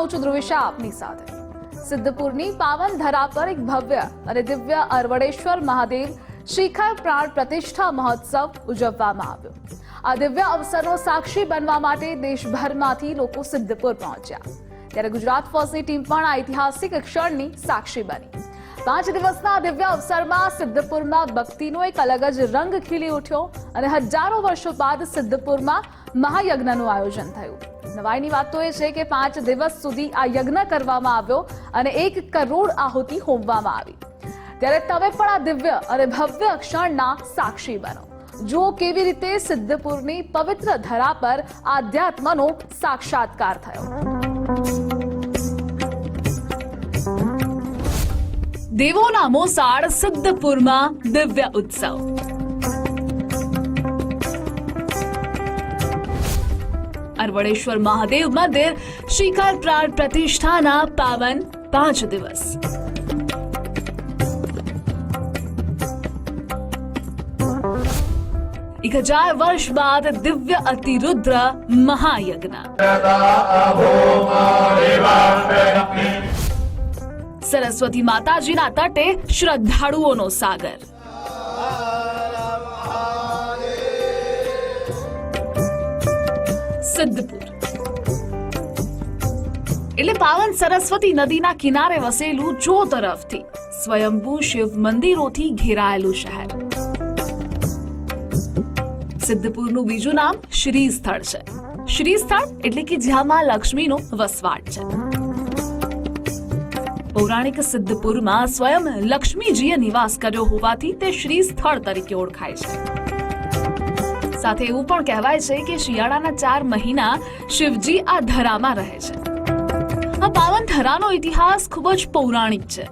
સમાજમાં છું ધ્રુવિશા આપની સાથે. સિદ્ધપુરની પાવન ધરા પર એક ભવ્ય અને દિવ્ય અરવડેશ્વર મહાદેવ શિખર પ્રાણ પ્રતિષ્ઠા મહોત્સવ ઉજવવામાં આવ્યો. આ દિવ્ય અવસરનો સાક્ષી બનવા માટે દેશભરમાંથી લોકો સિદ્ધપુર પહોંચ્યા. ત્યારે ગુજરાત ફર્સ્ટની ટીમ પણ ઐતિહાસિક ક્ષણની સાક્ષી બની. પાંચ દિવસના દિવ્ય અવસરમાં સિદ્ધપુરમાં ભક્તિનો એક અલગ જ રંગ ખીલી ઉઠ્યો અને હજારો વર્ષો બાદ સિદ્ધપુરમાં મહાયજ્ઞનું આયોજન થયું. નવાઈની વાત તો એ છે કે પાંચ દિવસ સુધી આ યજ્ઞ કરવામાં આવ્યો અને એક કરોડ આહુતિ હોમવામાં આવી. ત્યારે તમે પણ આ દિવ્ય અને ભવ્ય ક્ષણના સાક્ષી બનો. જુઓ કેવી રીતે સિદ્ધપુરની પવિત્ર ધરા પર આધ્યાત્મનો સાક્ષાત્કાર થયો. દેવોના મોસાળ સિદ્ધપુરમાં દિવ્ય ઉત્સવ. અરવડેશ્વર મહાદેવ મંદિર શિખર પ્રાણ પ્રતિષ્ઠાના પાવન પાંચ દિવસ. એક હજાર વર્ષ બાદ દિવ્ય અતિરુદ્ર મહાયજ્ઞ. સરસ્વતી માતાજીના તટે શ્રદ્ધાળુઓનો સાગર. સિદ્ધપુર એટલે પાવન સરસ્વતી નદીના કિનારે વસેલું જો તરફથી સ્વયંભૂ શિવ મંદિરોથી ઘેરાયેલું શહેર. સિદ્ધપુરનું બીજું નામ શ્રી સ્થળ છે. શ્રી સ્થળ એટલે કે જ્યાં માં લક્ષ્મીનો વસવાટ છે. પૌરાણિક સિદ્ધપુરમાં સ્વયં લક્ષ્મીજીએ નિવાસ કર્યો હોવાથી તે શ્રી સ્થળ તરીકે ઓળખાય છે. સાથે એવું પણ કહેવાય છે કે શિયાળાના ચાર મહિના શિવજી આ ધરામાં રહે છે. આ પાવન ધરાનો ઇતિહાસ ખૂબ જ પૌરાણિક છે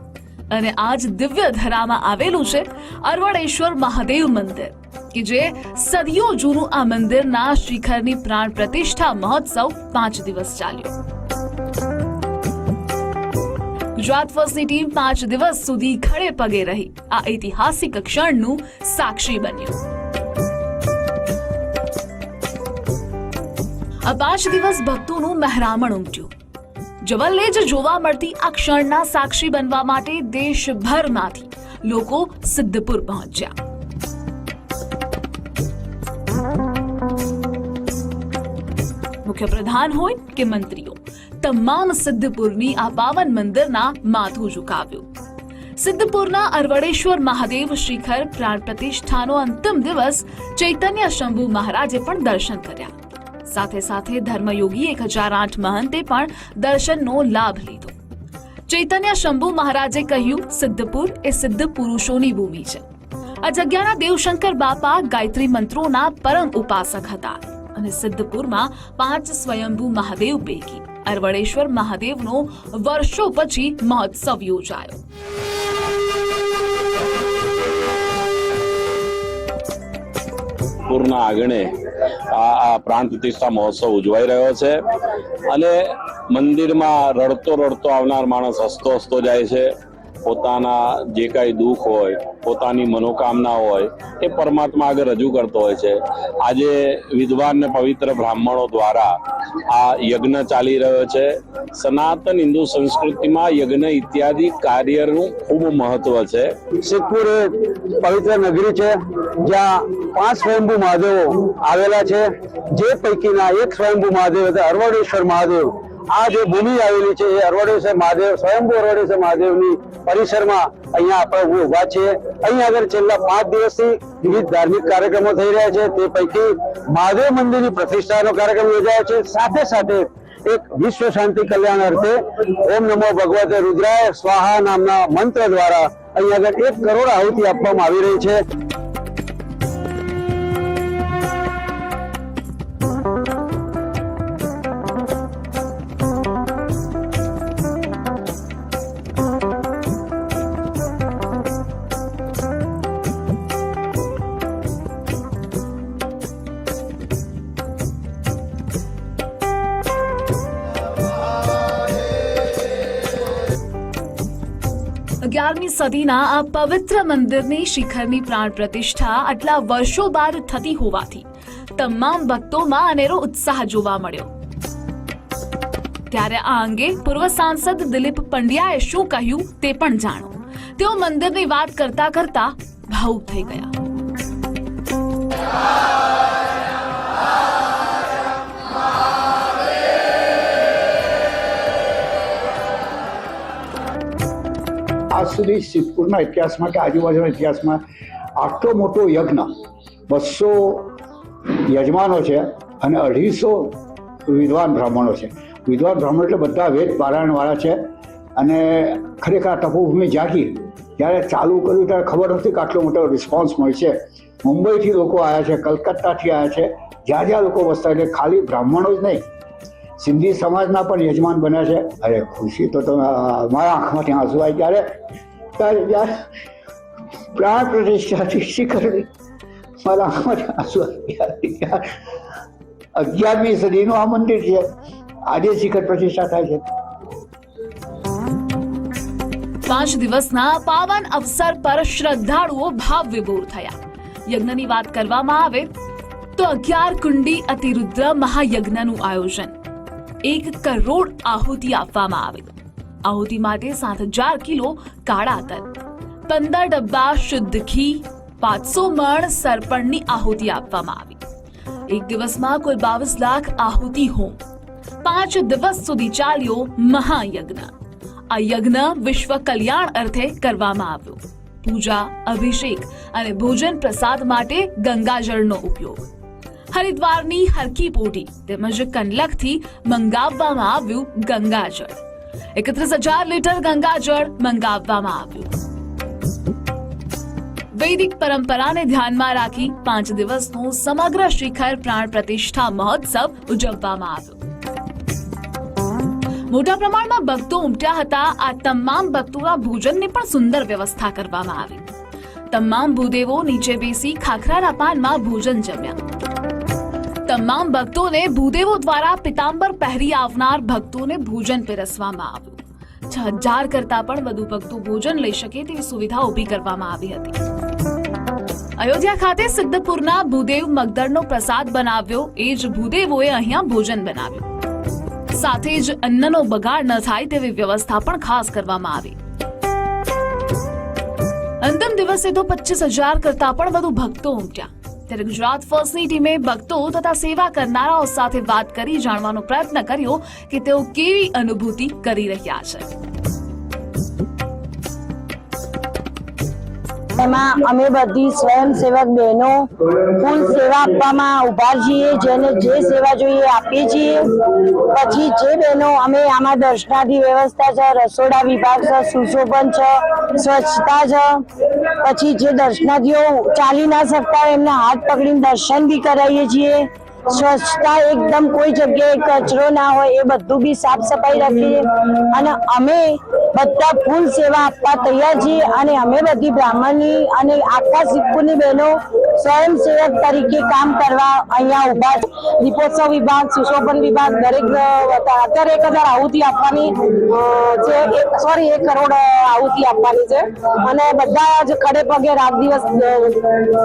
અને આજ દિવ્ય ધરામાં આવેલું છે અરવડેશ્વર મહાદેવ મંદિર, કે જે સદીઓ જૂનું આ મંદિરના શિખરની પ્રાણ પ્રતિષ્ઠા મહોત્સવ પાંચ દિવસ ચાલ્યો. ગુજરાત ફર્સ્ટની ટીમ પાંચ દિવસ સુધી ખડે પગે રહી આ ઐતિહાસિક ક્ષણનું સાક્ષી બન્યું. આ પાંચ દિવસ ભક્તોનું મહેરામણ ઉમટ્યું. જવલ્લે જ જોવા મળતી આ ક્ષણના સાક્ષી બનવા માટે દેશભરમાંથી લોકો સિદ્ધપુર પહોંચ્યા. મુખ્ય પ્રધાન હોય કે મંત્રીઓ, તમામ સિદ્ધપુરની આ પાવન મંદિરના માથું ઝુકાવ્યું. સિદ્ધપુરના અરવડેશ્વર મહાદેવ શિખર પ્રાણ પ્રતિષ્ઠાનો અંતિમ દિવસ ચૈતન્ય શંભુ મહારાજે પણ દર્શન કર્યા. સાથે સાથે ધર્મયોગી એક હજાર આઠ મહંતે પણ દર્શનનો લાભ લીધો. ચૈતન્ય શંભુ મહારાજે કહ્યું, સિદ્ધપુર એ સિદ્ધ પુરુષોની ભૂમિ છે. આ જગ્યાના દેવશંકર બાપા ગાયત્રી મંત્રોના પરમ ઉપાસક હતા અને સિદ્ધપુરમાં પાંચ સ્વયંભુ મહાદેવ પૈકી અરવડેશ્વર મહાદેવનો વર્ષો પછી મહોત્સવ યોજાયો. પૂરના આંગણે આ પ્રાણ પ્રતિષ્ઠા મહોત્સવ ઉજવાઈ રહ્યો છે. અને મંદિરમાં રડતો રડતો આવનાર માણસ હસતો હસતો જાય છે. પોતાના જે કાંઈ દુઃખ હોય, પોતાની મનોકામના હોય, એ પરમાત્મા આગળ રજૂ કરતો હોય છે. આજે વિદ્વાન ને પવિત્ર બ્રાહ્મણો દ્વારા આ યજ્ઞ ચાલી રહ્યો છે. સનાતન હિન્દુ સંસ્કૃતિમાં યજ્ઞ ઇત્યાદિ કાર્યનું ખૂબ મહત્વ છે. સિદ્ધપુર એ પવિત્ર નગરી છે, જ્યાં પાંચ સ્વયંભુ મહાદેવો આવેલા છે. જે પૈકીના એક સ્વયંભુ મહાદેવ એટલે અરવડેશ્વર મહાદેવ. આ જે ભૂમિ આવેલી છે એ અરવડેશ્વર મહાદેવ, સ્વયંભુ અરવડેશ્વર મહાદેવની પરિસરમાં અહીંયા આપણે ઊભા છીએ. અહીં આગળ છેલ્લા પાંચ દિવસથી વિવિધ ધાર્મિક કાર્યક્રમો થઈ રહ્યા છે. તે પૈકી મહાદેવ મંદિરની પ્રતિષ્ઠાનો કાર્યક્રમ યોજાયો છે. સાથે સાથે એક વિશ્વ શાંતિ કલ્યાણ અર્થે ઓમ નમો ભગવતે રુદ્રાય સ્વાહા નામના મંત્ર દ્વારા અહીંયા આગળ એક કરોડ આહુતિ આપવામાં આવી રહી છે. સદીના આ પવિત્ર મંદિરની શિખરની પ્રાણ પ્રતિષ્ઠા આટલા વર્ષો બાદ થતી હોવાથી તમામ ભક્તોમાં અનેરો ઉત્સાહ જોવા મળ્યો. ત્યારે આ અંગે પૂર્વ સાંસદ દિલીપ પંડ્યાએ શું કહ્યું તે પણ જાણો. તેઓ મંદિરની વાત કરતા કરતા ભાવુક થઈ ગયા. સુધી સિદ્ધપુરના ઇતિહાસમાં કે આજુબાજુના ઇતિહાસમાં આટલો મોટો યજ્ઞ બસો યજમાનો છે અને અઢીસો વિદ્વાન બ્રાહ્મણો છે. વિદ્વાન બ્રાહ્મણ એટલે બધા વેદ પારાયણવાળા છે અને ખરેખર તપોભૂમિ જાગી. જ્યારે ચાલુ કર્યું ત્યારે ખબર નથી કે આટલો મોટો રિસ્પોન્સ મળશે મુંબઈથી લોકો આવ્યા છે, કલકત્તાથી આવ્યા છે. જ્યાં જ્યાં લોકો વસતા એટલે ખાલી બ્રાહ્મણો જ નહીં સિંધી સમાજના પણ યજમાન બન્યા છે. અરે, ખુશી તો તમે મારા આંખમાંથી આંસુ આવી ત્યારે ત્યારે જ્યારે પ્રાણ પ્રતિષ્ઠાથી શિખર મારા આંખમાંથી આંસુ આવી અગિયારમી સદીનું આ મંદિર છે. આજે શિખર પ્રતિષ્ઠા થાય છે. પાંચ દિવસના પાવન અવસર પર શ્રદ્ધાળુઓ ભાવ વિભોર થયા. યજ્ઞની વાત કરવામાં આવે તો અગિયાર કુંડી અતિરુદ્ર મહાયજ્ઞનું આયોજન. એક કરોડ આહુતિ આપવામાં આવી. આહુતિ માટે સાત હજાર કિલો કાળા તલ, પંદર ડબ્બા શુદ્ધ ઘી, પાંચસો મણ સરપણની આહુતિ આપવામાં આવી. એક દિવસમાં કુલ બાવીસ લાખ આહુતિ હોમ, પાંચ દિવસ સુધી ચાલ્યો મહાયજ્ઞ. આ યજ્ઞ વિશ્વ કલ્યાણ અર્થે કરવામાં આવ્યો. પૂજા, અભિષેક અને ભોજન પ્રસાદ માટે ગંગાજળનો ઉપયોગ. હરિદ્વારની હરકી પોટી તેમજ કંડલકથી મંગાવવામાં આવ્યું ગંગાજળ. એકત્રીસ હજાર લીટર ગંગાજળ મંગાવવામાં આવ્યું. વૈદિક પરંપરાને ધ્યાનમાં રાખી પાંચ દિવસનો સમગ્ર શિખર પ્રાણ પ્રતિષ્ઠા મહોત્સવ ઉજવવામાં આવ્યો. મોટા પ્રમાણમાં ભક્તો ઉમટ્યા હતા. આ તમામ ભક્તોના ભોજનની પણ સુંદર વ્યવસ્થા કરવામાં આવી. તમામ ભૂદેવો નીચે બેસી ખાખરાના પાનમાં ભોજન જમ્યા. તમામ ભક્તોને ભૂદેવો દ્વારા પિતાંબર પહેરી આવનાર ભક્તોને ભોજન પીરસવામાં આવ્યું. છ હજાર કરતા પણ વધુ ભક્તો ભોજન લઈ શકે તેવી સુવિધા ઊભી કરવામાં આવી હતી. અયોધ્યા ખાતે સિદ્ધપુરના ભૂદેવ મગદળનો પ્રસાદ બનાવ્યો. એ જ ભૂદેવોએ અહીંયા ભોજન બનાવ્યું. સાથે જ અન્નનો બગાડ ન થાય તેવી વ્યવસ્થા પણ ખાસ કરવામાં આવી. અંતિમ દિવસે તો પચીસ હજાર કરતા પણ વધુ ભક્તો ઉમટ્યા. ત્યારે ગુજરાત ફર્સ્ટની ટીમે ભક્તો તથા સેવા કરનારાઓ સાથે વાત કરી, જાણવાનો પ્રયત્ન કર્યો કે તેઓ કેવી અનુભૂતિ કરી રહ્યા છે. એમાં અમે બધી સ્વયંસેવક બહેનો ફૂલ સેવા આપવામાં ઊભા છીએ, જેને જે સેવા જોઈએ આપીએ છીએ. પછી જે બહેનો અમે આમાં દર્શનાથી વ્યવસ્થા છે, રસોડા વિભાગ છે, સુશોભન છે, સ્વચ્છતા છે. પછી જે દર્શનાર્થીઓ ચાલી ના શકતા એમને હાથ પકડીને દર્શન બી કરાવીએ છીએ. સ્વચ્છતા એકદમ કોઈ જગ્યાએ કચરો ના હોય, એ બધું બી સાફ સફાઈ રાખીએ. અને અમે બધા ફૂલ સેવા આપવા તૈયાર છીએ અને અમે બધી બ્રાહ્મણની અને આખા સિક્કુની બહેનો સ્વયંસેવક તરીકે કામ કરવા અહીંયા ઊભા છે. દીપોત્સવ વિભાગ સુશોભન વિભાગ, દરેક અત્યારે એક હજાર આહુતિ આપવાની છે એક સોરી એક કરોડ આહુતિ આપવાની છે. અને બધા જ ખડે પગે રાત દિવસ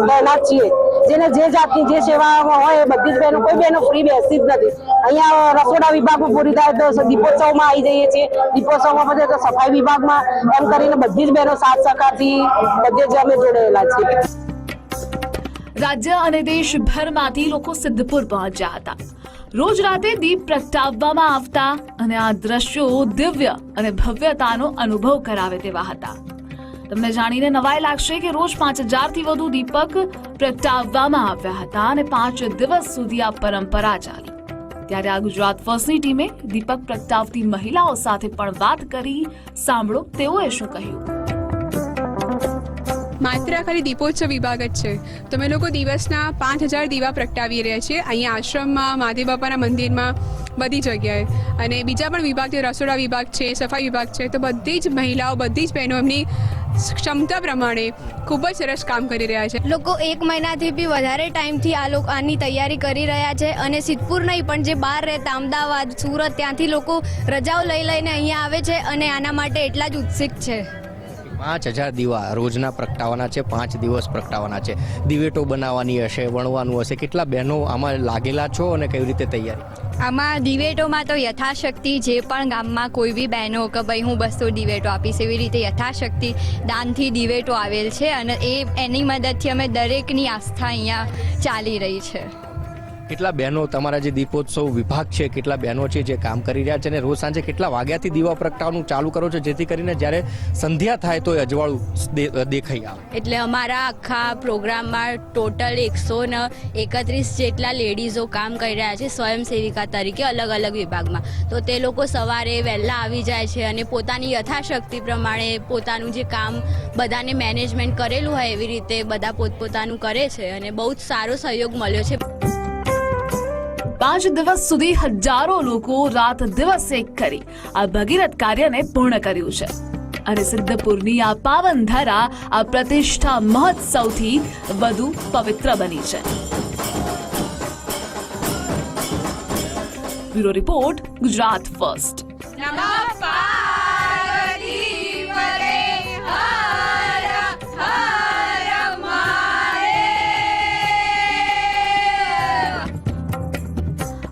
તૈનાત છીએ. જેને જે જાતની જે સેવા હોય એ બધી જ બહેનો કોઈ બહેનો ફ્રી બેસતી જ નથી. અહીંયા રસોડા વિભાગમાં પૂરી થાય તો દીપોત્સવમાં આવી જઈએ છીએ. દીપોત્સવમાં બધે તો સફાઈ વિભાગમાં એમ કરીને બધી જ બહેનો સાથ સહકારથી બધે જ અમે જોડાયેલા છીએ. રાજ્ય અને દેશભરમાંથી લોકો સિદ્ધપુર પહોંચ્યા હતા. રોજ રાતે દીપ પ્રગટાવવામાં આવતા અને આ દ્રશ્યો દિવ્ય અને ભવ્યતાનો અનુભવ કરાવે તેવા હતા. તમને જાણીને નવાઈ લાગશે કે રોજ પાંચ હજારથી વધુ દીપક પ્રગટાવવામાં આવ્યા હતા અને પાંચ દિવસ સુધી આ પરંપરા ચાલી. ત્યારે આ ગુજરાત ફર્સ્ટની ટીમે દીપક પ્રગટાવતી મહિલાઓ સાથે પણ વાત કરી. સાંભળો, તેઓએ શું કહ્યું? માત્ર ખાલી દીપોત્સવ વિભાગ જ છે. તો અમે લોકો દિવસના પાંચ હજાર દીવા પ્રગટાવી રહ્યા છીએ અહીંયા આશ્રમમાં મહાદેવ બાપાના મંદિરમાં બધી જગ્યાએ. અને બીજા પણ વિભાગ છે, રસોડા વિભાગ છે, સફાઈ વિભાગ છે, તો બધી જ મહિલાઓ, બધી જ બહેનો એમની ક્ષમતા પ્રમાણે ખૂબ જ સરસ કામ કરી રહ્યા છે. લોકો એક મહિનાથી બી વધારે ટાઈમથી આ લોકો આની તૈયારી કરી રહ્યા છે અને સિદ્ધપુર નહીં, પણ જે બહાર રહેતા અમદાવાદ, સુરત, ત્યાંથી લોકો રજાઓ લઈ લઈને અહીંયા આવે છે અને આના માટે એટલા જ ઉત્સુક છે. પાંચ હજાર દીવા રોજના પ્રગટાવવાના છે, પાંચ દિવસ પ્રગટાવવાના છે. દિવેટો બનાવવાની હશે, વણવાનું હશે, કેટલા બહેનો આમાં લાગેલા છો અને કેવી રીતે તૈયારી? આમાં દિવેટોમાં તો યથાશક્તિ જે પણ ગામમાં કોઈ બી બહેનો કે ભાઈ હું બસો દિવેટો આપીશ એવી રીતે યથાશક્તિ દાનથી દિવેટો આવેલ છે અને એ એની મદદથી અમે દરેકની આસ્થા અહીંયા ચાલી રહી છે. કેટલા બહેનો તમારા જે દીપોત્સવ વિભાગ છે, કેટલા બહેનો છે જે કામ કરી રહ્યા છે અને રોજ સાંજે કેટલા વાગ્યાથી દીવા પ્રગટાવવાનું ચાલુ કરો છો, જેથી કરીને જ્યારે સંધ્યા થાય તો એ અજવાળું દેખાઈ આવે. એટલે અમારા આખા પ્રોગ્રામમાં ટોટલ એકસો ને એકત્રીસ જેટલા લેડીઝો કામ કરી રહ્યા છે, સ્વયંસેવિકા તરીકે અલગ અલગ વિભાગમાં. તો તે લોકો સવારે વહેલા આવી જાય છે અને પોતાની યથાશક્તિ પ્રમાણે પોતાનું જે કામ બધાને મેનેજમેન્ટ કરેલું હોય એવી રીતે બધા પોતપોતાનું કરે છે અને બહુ જ સારો સહયોગ મળ્યો છે. પાંચ દિવસ સુધી હજારો લોકો રાત દિવસ એક કરી આ ભગીરથ કાર્યને પૂર્ણ કર્યું છે. અને સિદ્ધપુરની આ પાવન ધરા આ પ્રતિષ્ઠા મહોત્સવથી વધુ પવિત્ર બની છે. Report Gujarat First.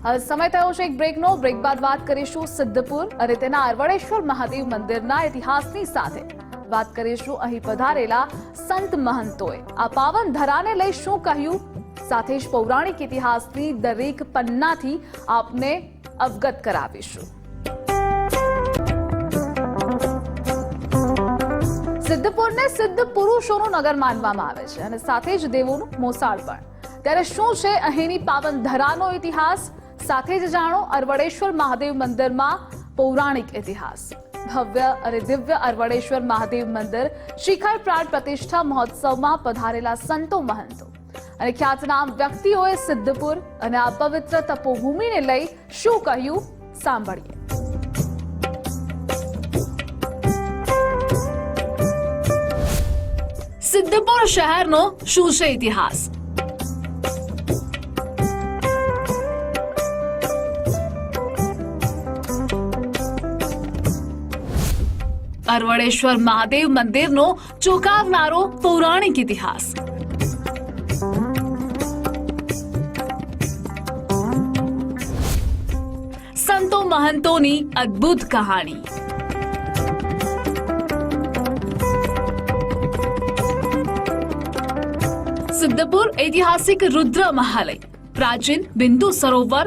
સમય થયો છે એક બ્રેકનો બ્રેક બાદ વાત કરીશું સિદ્ધપુર અને તેના અરવડેશ્વર મહાદેવ મંદિરના ઇતિહાસની સાથે. વાત કરીશું અહીં પધારેલા સંત મહંતોએ. આ પાવન ધરાને લઈ શું કહ્યું? સાથે જ પૌરાણિક ઇતિહાસની દરેક પન્નાથી આપને અવગત કરાવીશું. સિદ્ધપુરને સિદ્ધ પુરુષોનું નગર માનવામાં આવે છે અને સાથે જ દેવોનું મોસાળ પણ. ત્યારે શું છે અહીંની પાવન ધરાનો ઇતિહાસ? સાથે જ જાણો અરવડેશ્વર મહાદેવ મંદિરમાં પૌરાણિક ઇતિહાસ. ભવ્ય અને દિવ્ય અરવડેશ્વર મહાદેવ મંદિર શિખર પ્રાણ પ્રતિષ્ઠા મહોત્સવમાં પધારેલા સંતો મહંતો. અને ખ્યાતનામ વ્યક્તિઓએ સિદ્ધપુર અને આ પવિત્ર તપોભૂમિને લઈ શું કહ્યું? સાંભળીએ. સિદ્ધપુર શહેરનો શું છે ઇતિહાસ? અરવડેશ્વર મહાદેવ મંદિરનો ચોંકાવનારો પૌરાણિક ઇતિહાસ સંતો મહંતોની અદ્ભુત કહાણી સિદ્ધપુર ઐતિહાસિક રુદ્ર મહાલય પ્રાચીન બિંદુ સરોવર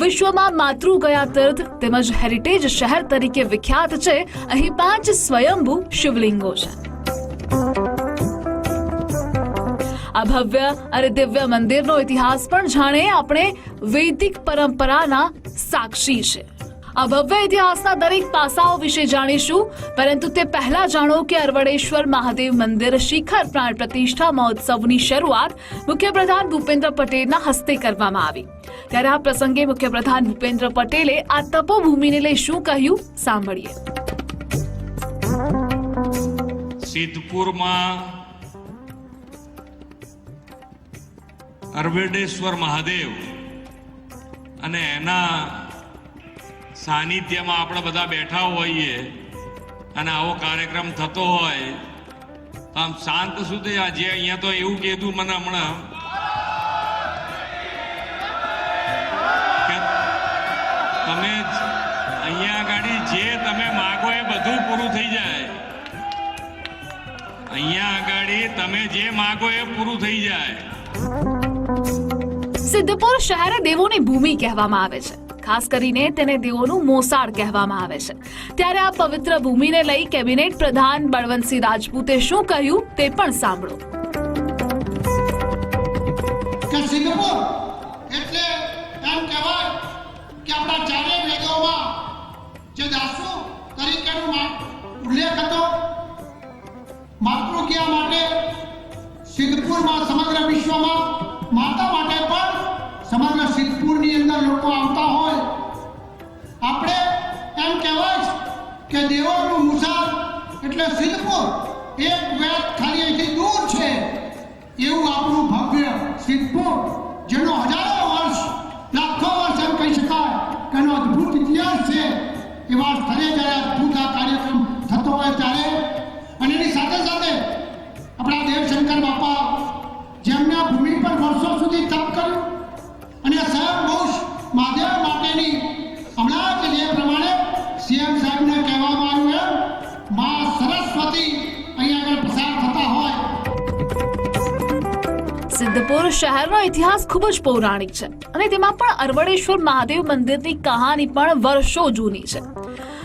વિશ્વમાં માતૃ ગયા તીર્થ તેમજ હેરિટેજ શહેર તરીકે વિખ્યાત છે. અહીં પાંચ સ્વયંભૂ શિવલિંગો છે. આ ભવ્ય અને દિવ્ય મંદિરનો ઇતિહાસ પણ જાણે આપણે વૈદિક પરંપરાના સાક્ષી છે. આ ભવ્ય ઇતિહાસના દરેક પાસાઓ વિશે જાણીશું પરંતુ તે પહેલા જાણો કે અરવડેશ્વર મહાદેવ મંદિર શિખર પ્રાણ પ્રતિષ્ઠા મહોત્સવની શરૂઆત મુખ્યપ્રધાન ભૂપેન્દ્ર પટેલના હસ્તે કરવામાં આવી ત્યારે આ પ્રસંગે મુખ્યપ્રધાન ભૂપેન્દ્ર પટેલે આ તપોભૂમિને લઈ શું કહ્યું, સાંભળીએ. સિદ્ધપુરમાં અરવેડેશ્વર મહાદેવ અને એના સાનિધ્યમાં આપણે બધા બેઠા હોઈએ અને આવો કાર્યક્રમ થતો હોય આમ શાંત સુધી આજે અહીંયા તો એવું કીધું મને હમણાં તમે અહીંયા આગળ જે તમે માગો એ બધું પૂરું થઈ જાય. અહીંયા આગળ તમે જે માગો એ પૂરું થઈ જાય. સિદ્ધપુર શહેર દેવોની ભૂમિ કહેવામાં આવે છે. ખાસ કરીને તેને દેવોનું મોસાળ કહેવામાં આવે છે. ત્યારે આ પવિત્ર ભૂમિને લઈ કેબિનેટ પ્રધાન બળવંતસિંહ રાજપૂતે શું કહ્યું તે પણ સાંભળો. એટલે એમ માટે સિદ્ધપુરમાં સમગ્ર વિશ્વમાં માતા માટે પણ સમગ્ર સિદ્ધપુરની અંદર લોકો આવતા હોય. આપણે એમ કહેવાય કે દેવોનું મુસાર એટલે સિદ્ધપુર એક વેદ ખાલી અહીંથી દૂર છે. એવું આપણું ભવ્ય સિદ્ધપુર, જેનો હજારો વર્ષ, લાખો વર્ષ એમ કહી શકાય કે એનો અદ્ભુત ઇતિહાસ છે. એવા સ્થળે જ્યારે અદ્ભુત આ કાર્યક્રમ થતો હોય ત્યારે અને એની સાથે સાથે આપણા દેવશંકર બાપા જેમના ભૂમિ પર વર્ષો સુધી તપ સિદ્ધપુર શહેરનો ઇતિહાસ ખૂબ જ પૌરાણિક છે અને તેમાં પણ અરવડેશ્વર મહાદેવ મંદિરની કહાની પણ વર્ષો જૂની છે.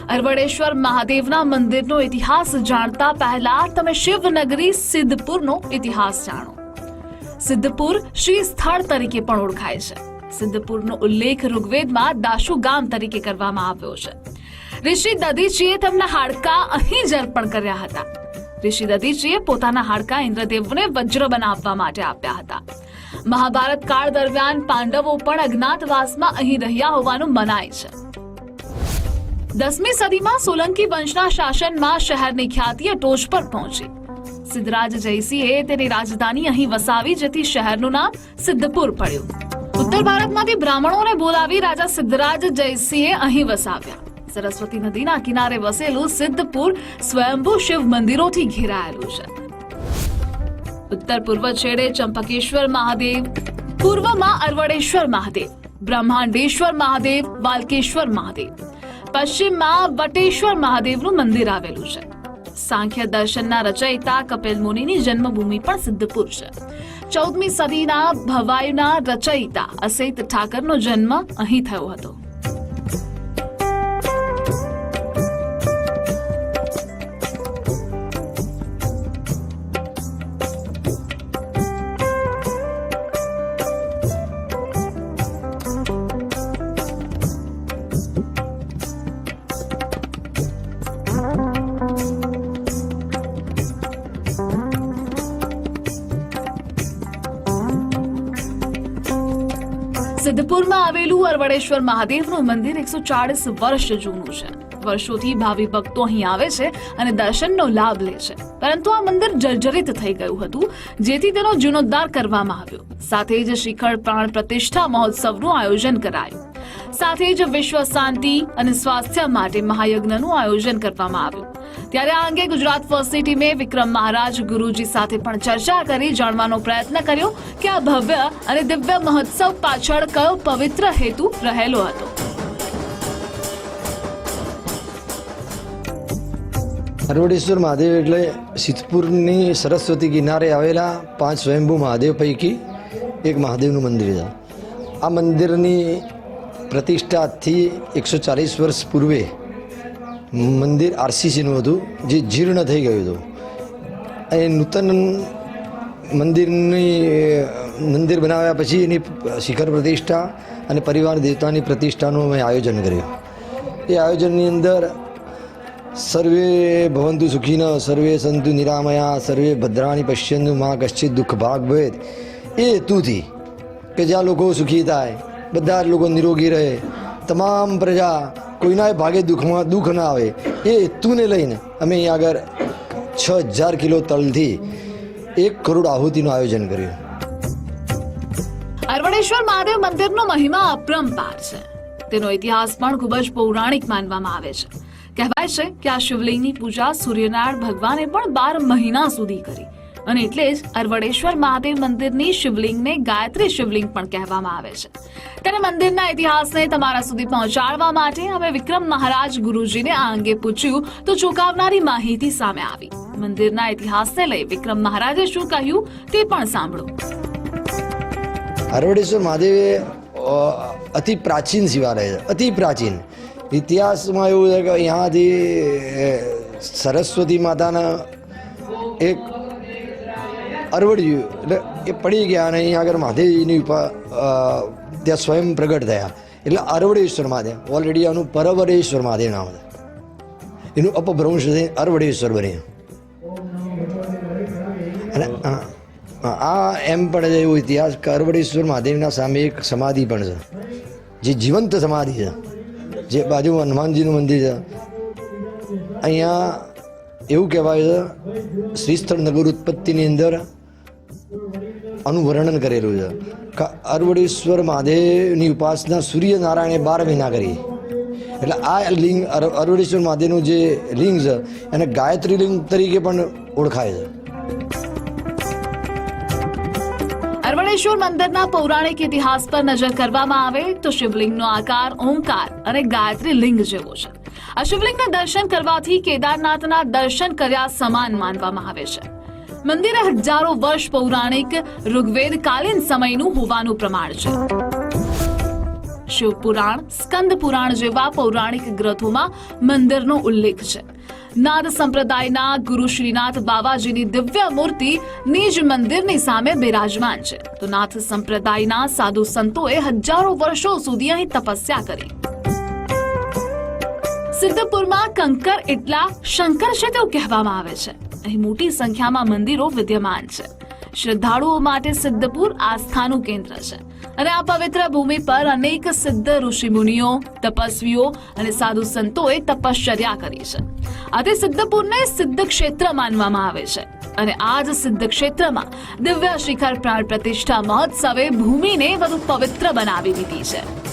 અરવડેશ્વર મહાદેવના મંદિરનો ઇતિહાસ જાણતા પહેલા તમે શિવનગરી સિદ્ધપુરનો ઇતિહાસ જાણો. સિદ્ધપુર શ્રી સ્થળ તરીકે પણ ઓળખાય છે. સિદ્ધપુરનો ઉલ્લેખ ઋગ્વેદમાં દાશુ ગામ તરીકે કરવામાં આવ્યો છે. ઋષિ દધીચીએ તેમના હાડકા અહીં જ અર્પણ કર્યા હતા. ઋષિ દધીજીએ પોતાના હાડકા ઇન્દ્રદેવને વજ્ર બનાવવા માટે આપ્યા હતા. મહાભારત કાળ દરમિયાન પાંડવો પણ અજ્ઞાતવાસમાં અહીં રહ્યા હોવાનું મનાય છે. દસમી સદીમાં સોલંકી વંશના શાસનમાં શહેરની ખ્યાતિ ટોચ પર પહોંચી. સિદ્ધરાજ જયસિંહે તેની રાજધાની અહીં વસાવી, જેથી શહેરનું નામ સિદ્ધપુર પડ્યું. ઉત્તર ભારતમાંથી બ્રાહ્મણોને બોલાવી રાજા સિદ્ધરાજ જયસિંહે અહીં વસાવ્યા. સરસ્વતી નદીના કિનારે વસેલું સિદ્ધપુર સ્વયંભૂ શિવ મંદિરોથી ઘેરાયેલું છે. ઉત્તર પૂર્વ છેડે ચંપકેશ્વર મહાદેવ, પૂર્વમાં અરવડેશ્વર મહાદેવ, બ્રહ્માંડેશ્વર મહાદેવ બાલકેશ્વર મહાદેવ, પશ્ચિમમાં વટેશ્વર મહાદેવનું મંદિર આવેલું છે. સાંખ્ય દર્શનના રચયિતા કપિલ મુનિની જન્મભૂમિ પણ સિદ્ધપુર છે. ચૌદમી સદીના ભવાયુના રચયિતા અસૈત ઠાકરનો જન્મ અહીં થયો હતો. અરવડેશ્વર મહાદેવનું મંદિર એકસો ચાળીસ વર્ષ જૂનું છે. વર્ષોથી ભાવિ ભક્તો અહીં આવે છે અને દર્શનનો લાભ લે છે. પરંતુ આ મંદિર જર્જરિત થઈ ગયું હતું, જેથી તેનો જીર્ણોદ્ધાર કરવામાં આવ્યો. સાથે જ શિખર પ્રાણ પ્રતિષ્ઠા મહોત્સવનું આયોજન કરાયું. સાથે જ વિશ્વ શાંતિ અને સ્વાસ્થ્ય માટે મહાયજ્ઞનું આયોજન કરવામાં આવ્યું. ત્યારે આ અંગે ગુજરાત ફર્સ્ટની ટીમે વિક્રમ મહારાજ ગુરુજી સાથે પણ ચર્ચા કરી, જાણવાનો પ્રયત્ન કર્યો કે આ ભવ્ય અને દિવ્ય મહોત્સવ પાછળ કયો પવિત્ર હેતુ રહેલો હતો. હરવડેશ્વર મહાદેવ એટલે સિદ્ધપુરની સરસ્વતી કિનારે આવેલા પાંચ સ્વયંભૂ મહાદેવ પૈકી એક મહાદેવનું મંદિર છે. આ મંદિરની પ્રતિષ્ઠાથી એકસો ચાલીસ વર્ષ પૂર્વે મંદિર આરસીસીનું હતું, જે જીર્ણ થઈ ગયું હતું. એ નૂતન મંદિરની મંદિર બનાવ્યા પછી એની શિખર પ્રતિષ્ઠા અને પરિવાર દેવતાની પ્રતિષ્ઠાનું અમે આયોજન કર્યું. એ આયોજનની અંદર સર્વે ભવંતુ સુખીન, સર્વે સંતુ નિરામયા, સર્વે ભદ્રાણી પશ્યંતુ મા કશ્ચિત દુઃખ ભાગ ભેદ એ હેતુથી કે જ્યાં લોકો સુખી થાય, બધા જ લોકો નિરોગી રહે, તમામ પ્રજા કોઈના ભાગે દુઃખમાં દુઃખ ના આવે. એ હેતુને લઈને અમે અહીં આગળ છ હજાર કિલો તલથી એક કરોડ આહુતિનું આયોજન કર્યું. અરવડેશ્વર મહાદેવ મંદિરનો મહિમા અપરંપાર છે. તેનો ઇતિહાસ પણ ખૂબ જ પૌરાણિક માનવામાં આવે છે. કહેવાય છે કે આ શિવલિંગની પૂજા સૂર્યનારાયણ ભગવાને પણ બાર મહિના સુધી કરી. અને એટલે જ અરવડેશ્વર મહાદેવ મંદિરની શિવલિંગને ગાયત્રી શિવલિંગ પણ કહેવામાં આવે છે. ત્યારે મંદિરના ઇતિહાસને તમારા સુધી પહોંચાડવા માટે અમે વિક્રમ મહારાજ ગુરુજીને આ અંગે પૂછ્યું તો ચોંકાવનારી માહિતી સામે આવી. મંદિરના ઇતિહાસને લઈ વિક્રમ મહારાજે શું કહ્યું તે પણ સાંભળો. અરવડેશ્વર મહાદેવ અતિ પ્રાચીન શિવાલય છે. અતિ પ્રાચીન. ઇતિહાસમાં એવું છે કે અહીંયાથી સરસ્વતી માતાના એક અરવડિયું. એટલે એ પડી ગયા અને અહીંયા આગળ મહાદેવજીની ઉપર ત્યાં સ્વયં પ્રગટ થયા. એટલે અરવડેશ્વર મહાદેવ ઓલરેડી આનું પરવરેશ્વર મહાદેવ નામ હતા. એનું અપભ્રંશ છે અરવડેશ્વર બન્યું અને આ- એમ પણ એવો ઇતિહાસ કે અરવડેશ્વર મહાદેવના સામે એક સમાધિ પણ છે. જે જીવંત સમાધિ છે. જે બાજુ હનુમાનજીનું મંદિર છે. અહીંયા એવું કહેવાય છે, શ્રીસ્થળ નગર ઉત્પત્તિની અંદર આનું વર્ણન કરેલું છે. અરવડેશ્વર મહાદેવની ઉપાસના સૂર્યનારાયણે બાર મહિના કરી. એટલે આ લિંગ અરવડેશ્વર મહાદેવનું જે લિંગ છે, એને ગાયત્રી લિંગ તરીકે પણ ઓળખાય છે. અરવણેશ્વર મંદિરના પૌરાણિક ઇતિહાસ પર નજર કરવામાં આવે તો શિવલિંગનો આકાર ઓમકાર અને ગાયત્રી લિંગ જેવો છે. આ શિવલિંગના દર્શન કરવાથી કેદારનાથના દર્શન કર્યા સમાન માનવામાં આવે છે. મંદિરે હજારો વર્ષ પૌરાણિક ઋગ્વેદ કાલીન સમયનું હોવાનું પ્રમાણ છે. શિવપુરાણ, સ્કંદ પુરાણ જેવા પૌરાણિક ગ્રંથોમાં મંદિરનો ઉલ્લેખ છે. નાદ સંપ્રદાયના ગુરુ શ્રીનાથ બાવાજીની દિવ્ય મૂર્તિ નિજ મંદિરની સામે બિરાજમાન છે. તો નાથ સંપ્રદાયના સાધુ સંતોએ હજારો વર્ષો સુધી અહીં તપસ્યા કરી. સિદ્ધપુરમાં કંકર એટલા શંકર છે તેવું કહેવામાં આવે છે. અહીં મોટી સંખ્યામાં મંદિરો વિદ્યમાન છે. શ્રદ્ધાળુઓ માટે સિદ્ધપુર આસ્થાનું કેન્દ્ર છે. અને આ પવિત્ર ભૂમિ પર અનેક સિદ્ધ ઋષિમુનિઓ, તપસ્વીઓ અને સાધુ સંતોએ તપશ્ચર્યા કરી છે. આથી સિદ્ધપુરને સિદ્ધ ક્ષેત્ર માનવામાં આવે છે. અને આ જ સિદ્ધ ક્ષેત્રમાં દિવ્ય શિખર પ્રાણ પ્રતિષ્ઠા મહોત્સવે ભૂમિને વધુ પવિત્ર બનાવી દીધી છે.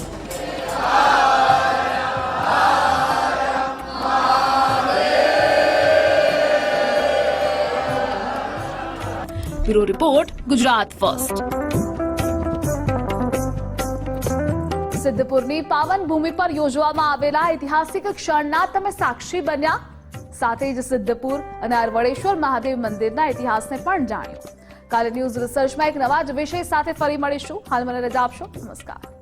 Bureau report, Gujarat First. સિદ્ધપુરની પાવન ભૂમિ પર યોજવામાં આવેલા ઐતિહાસિક ક્ષણના તમે સાક્ષી બન્યા. સાથે જ સિદ્ધપુર અને અરવળેશ્વર મહાદેવ મંદિરના ઇતિહાસને પણ જાણ્યો. કાલે ન્યૂઝ રિસર્ચમાં એક નવા જ વિષય સાથે ફરી મળીશું. હાલ મને રજા આપશો. નમસ્કાર.